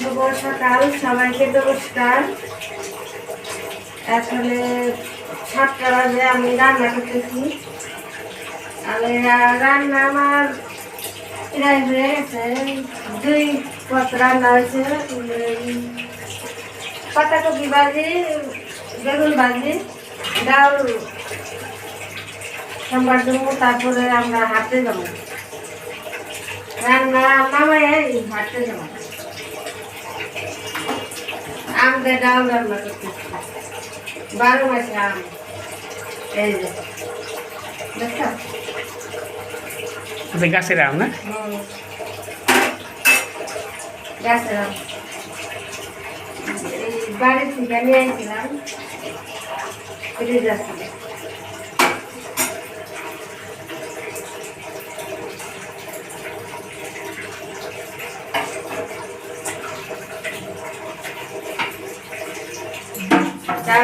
শুভ সকাল, সবাইকে নমস্কার। আসলে সাতটা বাজে, আমি রান্না করতেছি। আমি রান্না আমার প্রায় হয়ে গেছে। দুই পথ রান্না হয়েছে পাতাকপি ভাজি, বেগুন ভাজি, ডাল, সোমবার দেবো, তারপরে আমরা হাঁটতে যাব। রান্না নামাই হাঁটতে যাব। আম দে ডাউন ডাউন মাকে বারো মাসে আম। এই যে দেখো গাছের আম না? গাছের আম। বাড়ি থেকে আমি আইছিলাম ফ্রিজ আসছিল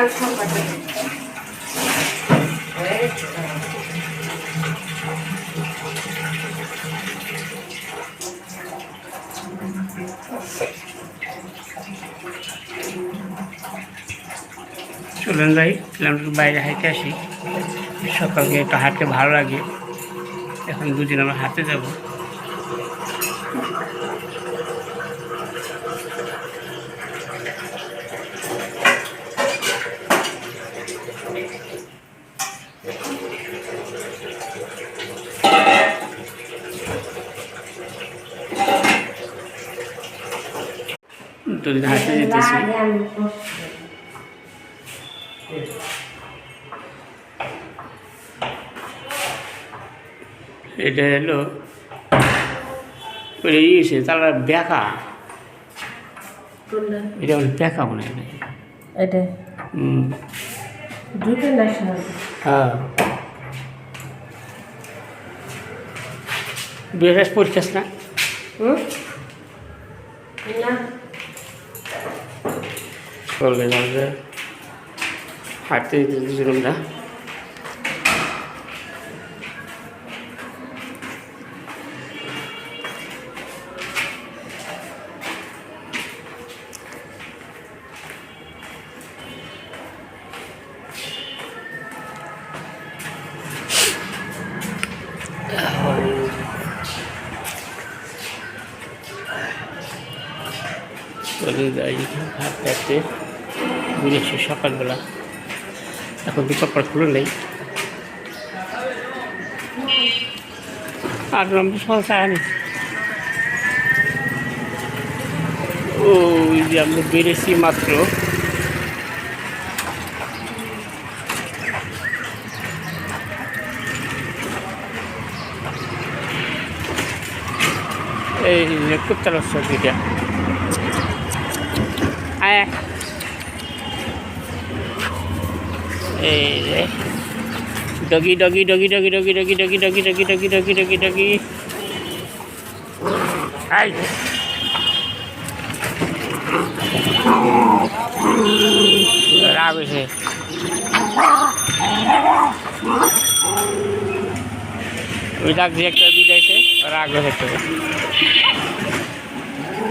চলুন যাই একটু বাইরে হাঁটতে আসি। সকালকে একটু হাঁটতে ভালো লাগে। এখন দুদিন আমরা হাঁটতে যাব। দুদিন হাঁটতে যেতেছি এটা হলো ওই ইয়েছে তারা ব্যাকা এটা হলো ব্যাকা মনে হয় এটা? হ্যাঁ। বিরাট পরীক্ষা না? হুম? না। চলবে যাবে হাঁটতে যেতে দুজন আমরা চলে যাই হাঁটতে হাঁটতে। এসে সকালবেলা। এখন পর খুলে নেই। আর নম্বর সকাল চায়নি ওই যে আমরা বেড়েছি মাত্র। এই কুত্তার ছবিটা আয়। এই যে doggy doggy doggy doggy doggy doggy doggy doggy doggy doggy doggy doggy doggy I রাগ হয়েছে ডাক দিয়ে একটা বিদাইছে রাগ হয়েছে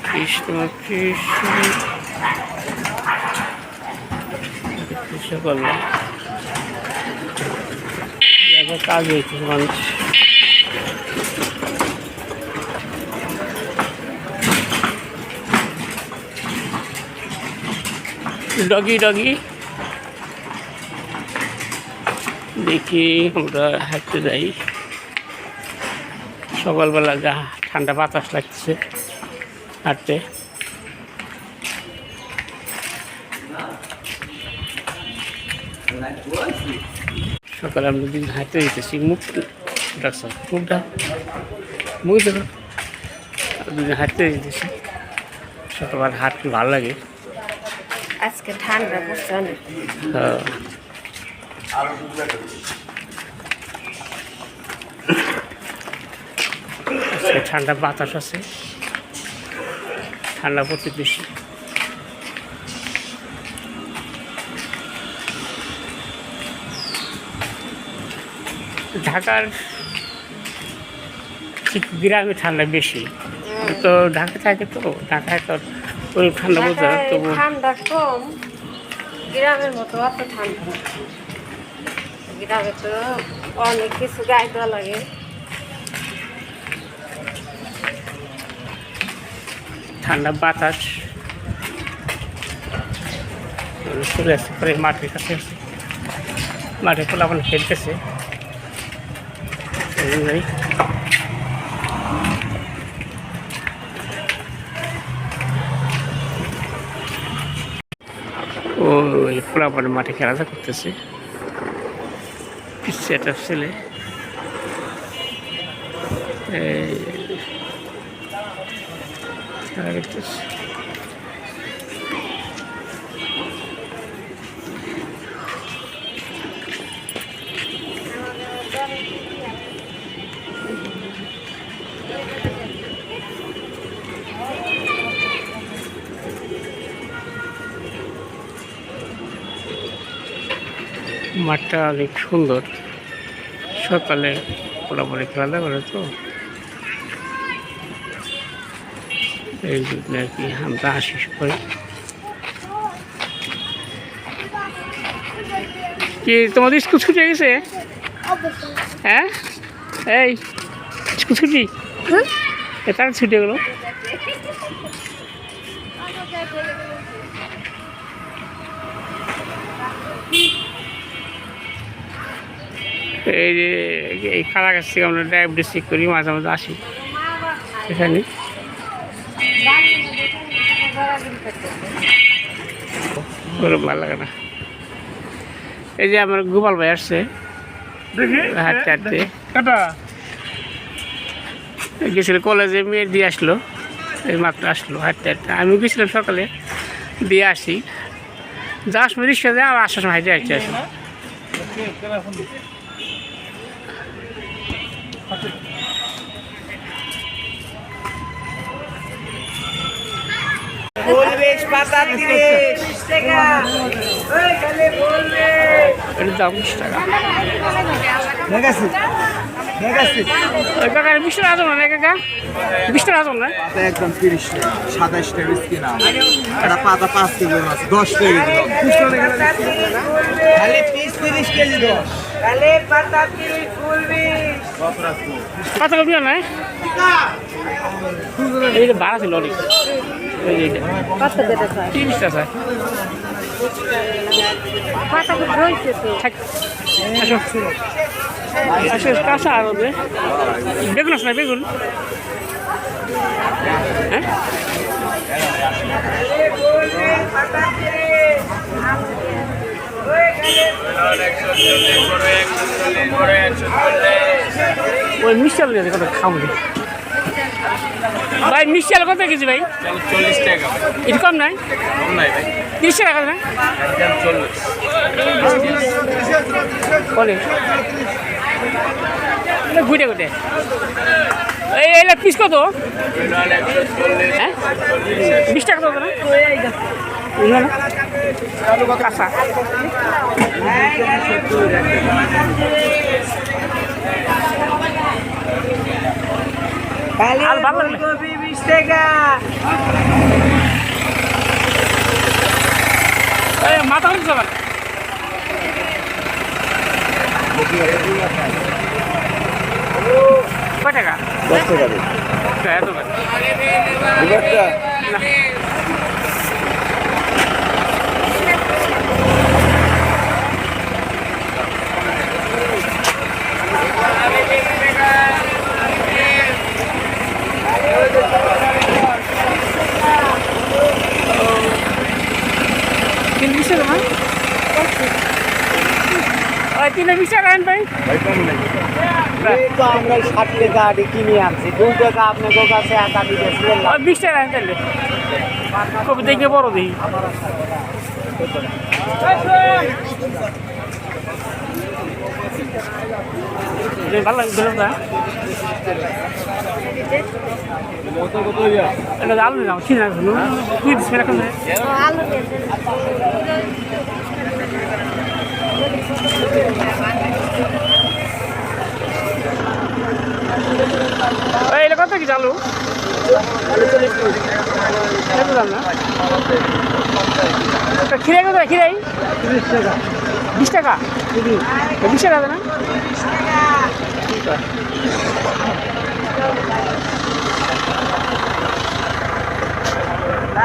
কৃষ্ণ কৃষ্ণ কৃষ্ণ করলাম কাজ হয়েছে, মানুষ। Doggy doggy. দেখি আমরা হাঁটতে যাই। সকালবেলা যা ঠান্ডা বাতাস লাগছে হাঁটতে। সকালে আমরা দিন হাঁটতে যেতেছি মুখ ডাকছে। মুখটা মুখ দেখো। দুদিন হাঁটতে যেতেছি। সকালবেলা হাঁটতে ভালো লাগে। আজকে ঠান্ডা পড়ছে অনেক। হ্যাঁ। আজকে ঠান্ডা বাতাস আছে। ঠান্ডা পড়তে বেশি। ঢাকার ঠিক গ্রামে ঠান্ডা বেশি। তো ঢাকা থাকে তো ঢাকায় তো ওই ঠান্ডা তবু ঠান্ডা কম গ্রামের মতো অত ঠান্ডা। গ্রামে তো অনেক কিছু গায়ে দেওয়া লাগে। ঠান্ডা বাতাস। চলে আসছে পরে মাঠের কাছে। মাঠে পোলাপান খেলতেছে। জন্যই ও ওই পোলাপান মাঠে খেলাধুলা করতেছে। পিছিয়ে একটা ছেলে। এই খেলা মাঠটা অনেক সুন্দর। সকালে পোলাপরে খেলাধুলা করে তো। এই জন্য আর কি আমরা আসি সবাই কি তোমাদের স্কুল ছুটি হয়ে গেছে? হ্যাঁ? এই স্কুল ছুটি? এ তার ছুটি হয়ে গেলো এই যে এই কাছাকাছি থেকে আমরা ডায়াবেটিস চেক করি মাঝে মাঝে আসি। এখানে। ওরকম ভালো লাগে না। এই যে আমার গোপাল ভাই আসছে। হাঁটতে হাঁটতে। গেছিল কলেজে মেয়ে দিয়ে আসলো। এই মাত্র আসলো হাঁটতে হাঁটতে। আমি গেছিলাম সকালে দিয়ে আসি। যাওয়ার সময় রিক্সা যায় আর আসার সময় হাঁটে হাঁটতে আসি। পাতা তিরিশ এটা দাম বিশ টাকা। কাকা বিশ টাকা আসো না কাকা। বিশ টাকা আসো না একদম তিরিশ টাকা সাতাশ টাকা এটা পাতা পাঁচ কেজি আছে দশ কেজি খালি পিস তিরিশ কেজি দশ। কত কমি নাই। বাড়া ছিল অনেক। এইটা। তিরিশ টাকা কাঁচা আর হবে বেগুন আছে না বেগুন হ্যাঁ ওই মিষ্টি কত খাব ভাই মিষ্টি আলু কত কেজি ভাই? চল্লিশ টাকা একটু কম নাই? কম নাই ভাই। তিরিশ টাকা না? ঘুটে ঘুটে এই এলে পিস কত? হ্যাঁ? বিশ টাকা কত না না, না। কাঁচা। আর ভালো কপি বিশ টাকা। এই মাথা উঠছে আবার। কয় টাকা? দশ টাকা হ্যাঁ, এত টাকা। বিশ টাকা আন ভাই এই তো আমরা ষাট টাকা আগে কিনে আনছি দুই টাকা আপনাদের কাছে দিতেছিলেন ওই বিশ টাকা আন তাহলে কবি দেখে বড় দিই ভালো লাগবে এটা আলু নিলাম ঠিক আছে তুই দিস এখন? আলু? এটা কত কি তা খিরাই কত? খিরাই? বিশ টাকা। বিশ টাকা আছে না?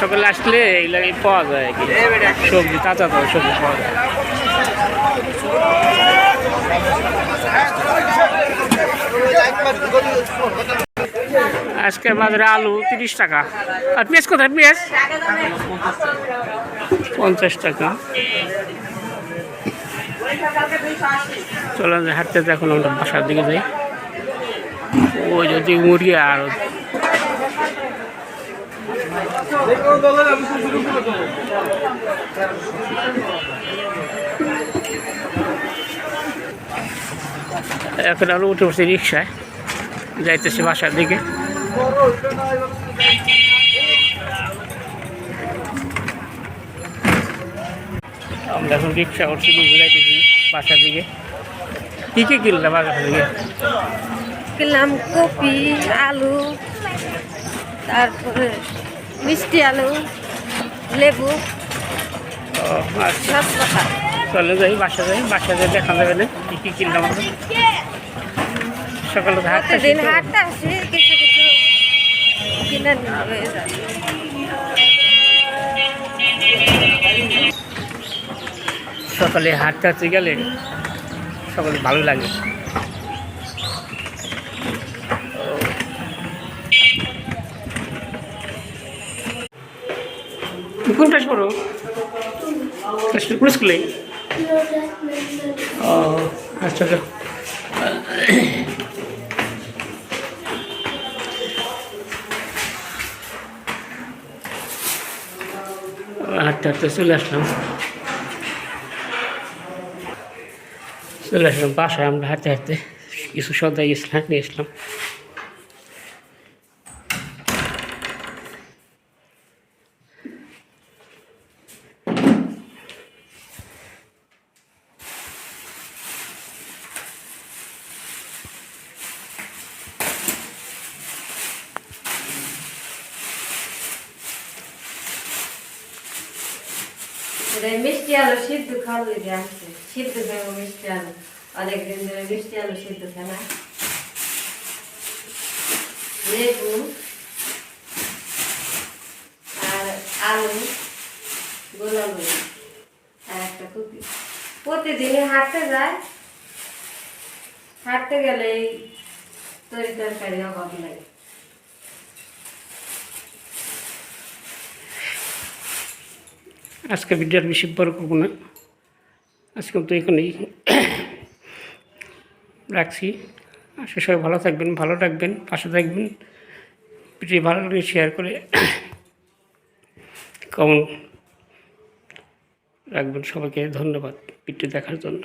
সকালে আসলে এইগুলো পাওয়া যায় আর কি। সবজি তাজা তো সবজি পাওয়া যায়। আজকে বাজারে আলু তিরিশ টাকা। আর পেঁয়াজ কোথায়? পেঁয়াজ? পঞ্চাশ টাকা। চলো হাঁটতে এখন আমরা বাসার দিকে যাই। ওই যদি মুরগি আর এখন আরও উঠে পড়ছি রিক্সায়। যাইতেছি বাসার দিকে। আমরা এখন রিক্সা উঠছি দিকে যাইতেছি বাসার দিকে। কী কী কিনলাম বাজার থেকে? কিনলাম কপি, আলু, তারপরে মিষ্টি আলু লেবু আচ্ছা। চলে যাই বাসা যাই বাসা যাই দেখা যাবে না কী কী কিনলাম আমরা। সকালে তো হাটটা শেষ হলো। হাটতে কিছু কিছু কিনে নিয়ে সকালে হাঁটতে গেলে সকালে ভালো লাগে। কোন ক্লাস পড়ো কোন স্কুলে ও আচ্ছা আচ্ছা। হাঁটতে হাঁটতে চলে আসলাম। চলে আসলাম বাসায়, আমরা হাঁটতে হাঁটতে। কিছু সদাই গেছিলাম নিয়ে আসলাম। মিষ্টি আলু সিদ্ধ খাওয়ার লেগে আসছে সিদ্ধ খাব মিষ্টি আলু। অনেকদিন ধরে মিষ্টি আলু সিদ্ধ খানা লেবু আর আলু গোলালু আর একটা কপি। প্রতিদিনই হাঁটতে যায়। হাঁটতে গেলে এই তরি তরকারি অভাব লাগে। আজকে ভিডিওর বেশি বড় করব না। আজকে তো এখানেই রাখছি। আজকে সবাই ভালো থাকবেন, ভালো রাখবেন পাশে থাকবেন। ভিডিও ভালো লাগলে শেয়ার করে কমন রাখবেন। সবাইকে ধন্যবাদ ভিডিও দেখার জন্য।